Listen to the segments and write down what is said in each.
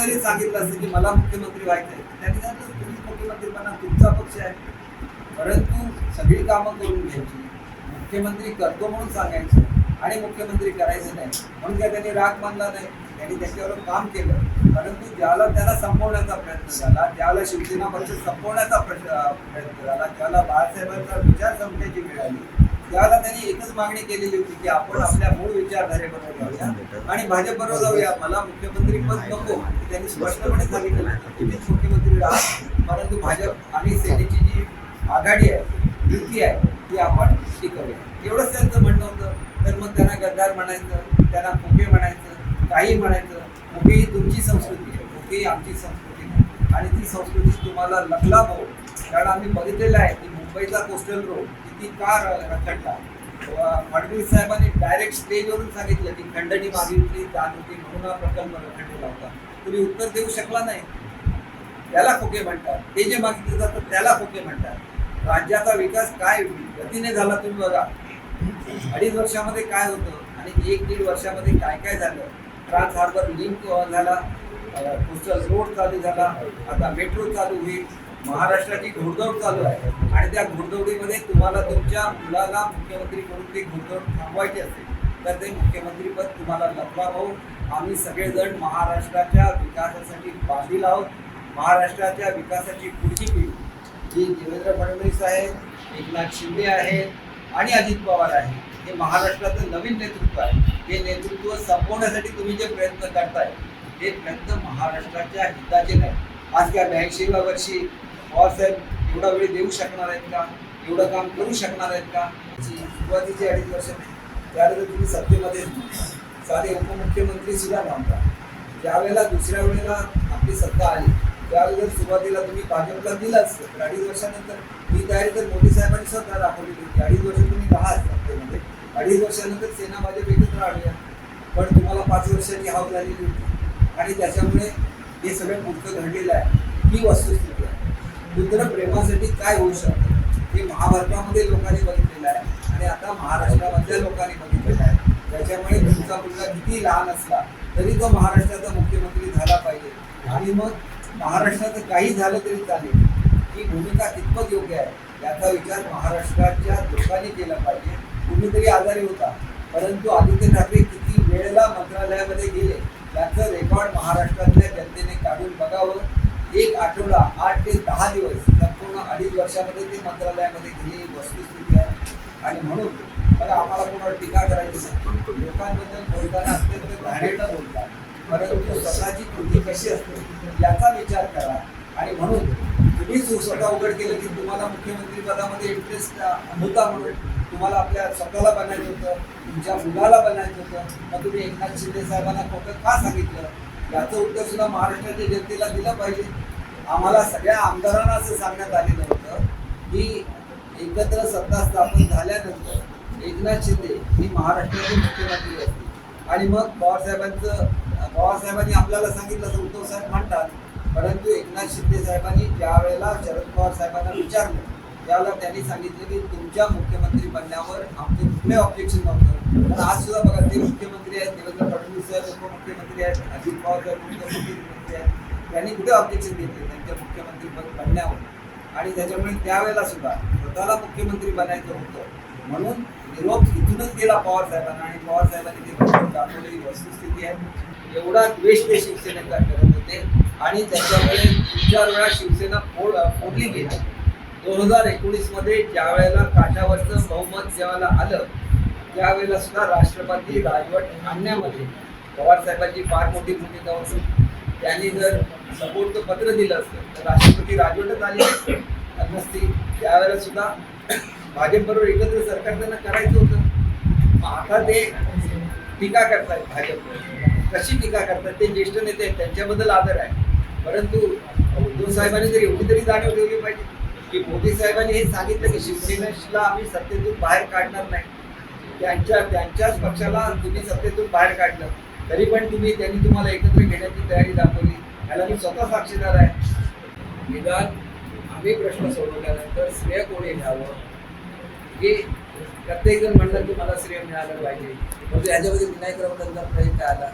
जरी सांगितलं असतं की मला मुख्यमंत्री व्हायचं आहे त्यांनी सांगितलं तुम्ही मुख्यमंत्री म्हणा तुमचा पक्ष आहे. परंतु सगळी कामं करून घ्यायची. मुख्यमंत्री करतो म्हणून सांगायचं आणि मुख्यमंत्री करायचं नाही. म्हणून काय त्यांनी राग मानला नाही. त्यांनी त्याच्यावर काम केलं. परंतु ज्याला त्याला संपवण्याचा प्रयत्न झाला ज्याला शिवसेना पक्ष संपवण्याचा प्रयत्न झाला ज्याला बाळासाहेबांचा विचार संपण्याची मिळाली त्याला त्यांनी एकच मागणी केलेली होती की आपण आपल्या मूळ विचारधारेबद्दल जाऊया आणि भाजपबरोबर जाऊया. मला मुख्यमंत्री पद नको त्यांनी स्पष्टपणे सांगितलं. तुम्हीच मुख्यमंत्री राहा परंतु भाजप आणि सेनेची जी आघाडी आहे युती आहे ती आपण टिकवूया एवढंच त्यांचं म्हणणं होतं. तर मग त्यांना गद्दार म्हणायचं त्यांना फुके म्हणायचं काही म्हणायचं. फुके ही तुमची संस्कृती आहे. फुके ही आमची संस्कृती आणि ती संस्कृती तुम्हाला लखला भाऊ. कारण आम्ही बघितलेलं आहे की मुंबईचा कोस्टल रोड किती का रखडला व फडणवीस साहेबांनी डायरेक्ट स्टेजवरून सांगितलं की खंडणी मागितली जात होती म्हणून हा प्रकल्प रखडलेला होता तुम्ही उत्तर देऊ शकला नाही. त्याला खोके म्हणतात. ते जे मागितलं जातं त्याला खोके म्हणतात. राज्याचा विकास काय गतीने झाला तुम्ही बघा. अडीच वर्षामध्ये काय होतं आणि एक दीड वर्षामध्ये काय काय झालं? ट्रान्स हार्बर लिंक झाला. कोस्टल रोड चालू झाला. आता मेट्रो चालू होईल. महाराष्ट्राची घोडदौड चालू आहे. आणि त्या घोडदौडीमध्ये तुम्हाला तुमच्या मुलाला मुख्यमंत्री करून ती घोडदौड थांबवायची असेल तर ते मुख्यमंत्रीपद तुम्हाला लपवा भाऊ. आम्ही सगळेजण महाराष्ट्राच्या विकासासाठी बांधील आहोत. महाराष्ट्राच्या विकासाची पुढची पिढी जी देवेंद्र फडणवीस आहेत एकनाथ शिंदे आहेत आणि अजित पवार आहे हे महाराष्ट्राचं नवीन नेतृत्व आहे. हे नेतृत्व संपवण्यासाठी तुम्ही जे प्रयत्न करताय हे प्रयत्न महाराष्ट्राच्या हिताचे नाही. आज त्या ब्याऐंशीव्या वर्षी साहेब एवढा वेळ देऊ शकणार आहेत का? एवढं काम करू शकणार आहेत का? जी सुरुवातीची अडीच वर्ष त्यावेळेला तुम्ही सत्तेमध्ये साधे उपमुख्यमंत्री सुद्धा नव्हता ज्यावेळेला दुसऱ्या वेळेला आपली सत्ता आली त्यावेळेला सुरुवातीला तुम्ही भाजपला दिलाच तर अडीच वर्षानंतर ही तयारी तर मोदी साहेबांनी सुद्धा दाखवलेली होती अडीच वर्ष तुम्ही राहा सत्तेमध्ये. अडीच वर्षानंतर सेना भाजप एकत्र आल्या पण तुम्हाला पाच वर्षाची हाव झालेली होती. आणि त्याच्यामुळे हे सगळं पुढचं घडलेलं आहे. ही वस्तुस्थिती. आहे रुद्र प्रेमासाठी काय होऊ शकतं? हे महाभारतामध्ये लोकांनी बघितलेलं आहे. आणि आता महाराष्ट्रामधल्या लोकांनी बघितलेलं आहे. त्याच्यामुळे तुमचा मुलगा किती लहान असला तरी तो महाराष्ट्राचा मुख्यमंत्री झाला पाहिजे. आणि मग महाराष्ट्राचं काही झालं तरी चालेल. ही भूमिका कितपत योग्य आहे? याचा विचार महाराष्ट्राच्या लोकांनी केला पाहिजे. कुणीतरी आजारी होता. परंतु आदित्य ठाकरे किती वेळेला मंत्रालयामध्ये गेले त्याचं रेकॉर्ड महाराष्ट्रातल्या जनतेने काढून बघावं. एक आठवडा आठ ते दहा दिवस संपूर्ण अडीच वर्षामध्ये ते मंत्रालयामध्ये गेली वस्तुस्थिती आहे. आणि म्हणून मला आम्हाला कोणावर टीका करायची नाही. लोकांबद्दल बोलताना अत्यंत घाणेरडं बोलतात. परंतु स्वतःची कृती कशी असते याचा विचार करा. आणि म्हणून तुम्ही स्वतः उघड केलं की तुम्हाला मुख्यमंत्री पदामध्ये इंटरेस्ट होता म्हणून तुम्हाला आपल्या स्वतःला बनायचं होतं तुमच्या मुलाला बनायचं होतं. मग तुम्ही एकनाथ शिंदे साहेबांना खोटं का सांगितलं? याचं उत्तर सुद्धा महाराष्ट्राच्या जनतेला दिलं पाहिजे. आम्हाला सगळ्या आमदारांना असं सांगण्यात आलेलं होतं की एकत्र सत्ता स्थापन झाल्यानंतर एकनाथ शिंदे ही महाराष्ट्राचे मुख्यमंत्री असतील. आणि मग पवारसाहेबांचं पवारसाहेबांनी आपल्याला सांगितलं असं उद्धव साहेब म्हणतात परंतु एकनाथ शिंदे साहेबांनी ज्या वेळेला शरद पवार साहेबांना विचारलं त्यावेळेला त्यांनी सांगितलं की तुमच्या मुख्यमंत्री बनण्यावर आमचे कुठले ऑब्जेक्शन नव्हतं. पण आज सुद्धा बघा ते मुख्यमंत्री आहेत देवेंद्र फडणवीस साहेब उपमुख्यमंत्री आहेत अजित पवार साहेब मुख्यमंत्री आहेत. त्यांनी कुठे ऑब्जेक्शन घेतले? त्यांच्या मुख्यमंत्री पद बनण्यावर. आणि त्याच्यामुळे त्यावेळेला सुद्धा स्वतःला मुख्यमंत्री बनायचं होतं. म्हणून निरोप इथूनच गेला पवार साहेबांना. आणि पवार साहेबांनी ते दाखवलेली वस्तुस्थिती आहे. एवढा द्वेष ते शिवसेनेचा करत होते. आणि त्याच्यामुळे तीन चार वेळा शिवसेना फोड फोडली गेली. दोन हजार एकोणीसमध्ये ज्या वेळेला काठावरचं बहुमत ज्यावेळेला आलं त्यावेळेला सुद्धा राष्ट्रपती राजवट आणण्यामध्ये पवार साहेबांची फार मोठी भूमिका होती. त्यांनी जर सपोर्टचं पत्र दिलं असतं तर राष्ट्रपती राजवटच आली नसती. त्यावेळेला सुद्धा भाजपबरोबर एकत्र सरकार त्यांना करायचं होतं. आता ते टीका करतायत भाजपवर कशी टीका करतात ते ज्येष्ठ नेते आहेत त्यांच्याबद्दल आदर आहे. परंतु उद्धव साहेबांनी तर एवढी तरी जाणीव ठेवली पाहिजे. की मोदी साहेबांनी हे सांगितलं की शिवसेनेला आम्ही सत्तेतून बाहेर काढणार नाही. त्यांच्या त्यांच्याच पक्षाला तुम्ही सत्तेतून बाहेर काढलं. तरी पण तुम्ही त्यांनी तुम्हाला एकत्र घेण्याची तयारी दाखवली. याला मी स्वतः साक्षीदार आहे. निदान आम्ही प्रश्न सोडवल्यानंतर श्रेय कोणी घ्यावं हे प्रत्येक जण म्हणलं की मला श्रेय मिळालं पाहिजे. म्हणजे याच्यामध्ये विनायक राऊतांचा प्रयत्न आला.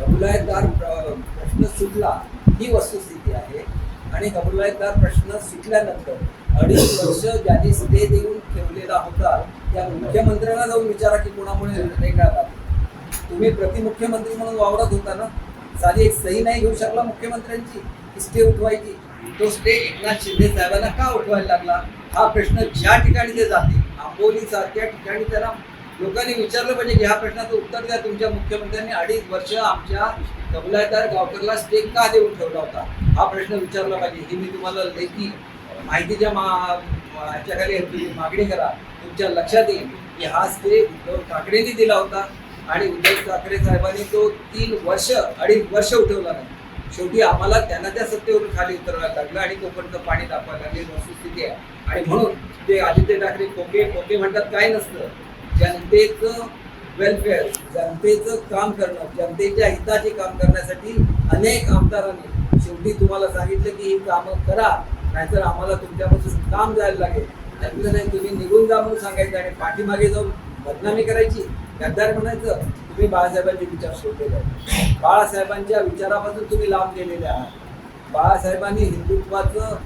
कबुलायतदार प्र- प्रश्न सुटला. ही वस्तुस्थिती आहे. आणि कबुलायतदार प्रश्न सुटल्यानंतर अडीच वर्ष ज्यांनी स्टे देऊन ठेवलेला होता त्या मुख्यमंत्र्यांना जाऊन विचारा की कोणामुळे निर्णय घेण्यात तुम्ही प्रतिमुख्यमंत्री म्हणून वावरत होता ना? साधी एक सही नाही घेऊ शकला मुख्यमंत्र्यांची की स्टे उठवायची? तो स्टे एकनाथ शिंदे साहेबांना का उठवायला लागला? हा प्रश्न ज्या ठिकाणी ते जाते आंबोली सारख्या ठिकाणी त्याला लोकांनी विचारलं पाहिजे की ह्या प्रश्नाचं उत्तर द्या. तुमच्या मुख्यमंत्र्यांनी अडीच वर्ष आमच्या कबलायदार गावकरला स्टे का देऊन ठेवला होता? हा प्रश्न विचारला पाहिजे. ही मी तुम्हाला लेखी माहितीच्या मा ह्याच्याखाली तुम्ही मागणी करा. तुमच्या लक्षात येईल की हा स्टे उद्धव ठाकरेंनी दिला होता आणि उद्धव ठाकरे साहेबांनी तो तीन वर्ष अडीच वर्ष उठवला नाही. शेवटी आम्हाला त्यांना त्या सत्तेवरून खाली उतरवायला लागलं आणि तोपर्यंत पाणी दाखवायला लागली. वस्तुस्थिती आहे. आणि म्हणून ते आदित्य ठाकरे कोके कोके म्हणतात काय नसतं. जनतेचं वेलफेअर जनतेचं काम करणं जनतेच्या हिताचे काम करण्यासाठी अनेक आमदारांनी शेवटी तुम्हाला सांगितलं की ही कामं करा नाहीतर आम्हाला तुमच्यापासून काम जायला लागेल. त्यातलं नाही तुम्ही निघून जा म्हणून सांगायचं आणि पाठीमागे जाऊन बदनामी करायची. गद्दार म्हणायचं तुम्ही बाळासाहेबांचे विचार सोडलेले आहेत. बाळासाहेबांच्या विचारापासून तुम्ही लांब गेलेले आहात. बाळासाहेबांनी हिंदुत्वाचं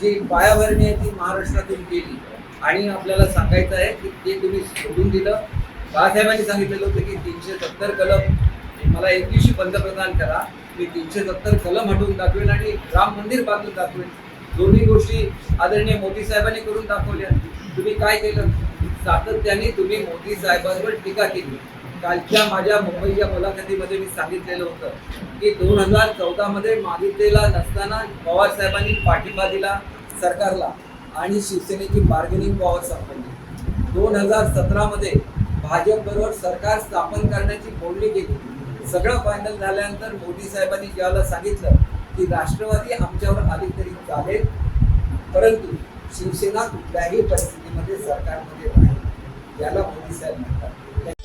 जी पायाभरणी आहे ती महाराष्ट्रातून केली. आणि आपल्याला सांगायचं आहे की ते तुम्ही सोडून दिलं. बाळासाहेबांनी सांगितलेलं होतं की तीनशे सत्तर कलम मला एक दिवशी पंतप्रधान करा. मी तीनशे सत्तर कलम हटवून दाखवेन आणि राम मंदिर बांधून दाखवेन. दोन्ही गोष्टी आदरणीय मोदी साहेबांनी करून दाखवल्या. तुम्ही काय केलं? सातत्याने तुम्ही मोदी साहेबांवर टीका केली. कालच्या माझ्या मुंबईच्या मुलाखतीमध्ये मी सांगितलेलं होतं की दोन हजार चौदामध्ये मागितलेला नसताना पवार साहेबांनी पाठिंबा दिला सरकारला आणि शिवसेनेची बार्गेनिंग पॉवर संपली दोन हजार सतरामध्ये भाजपबरोबर सरकार स्थापन करण्याची बोलणी केली. सगळं फायनल झाल्यानंतर मोदी साहेबांनी ज्याला सांगितलं की राष्ट्रवादी आमच्यावर आली तरी चालेल परंतु शिवसेना कुठल्याही परिस्थितीमध्ये सरकारमध्ये राहील याला मोदी साहेब म्हणतात.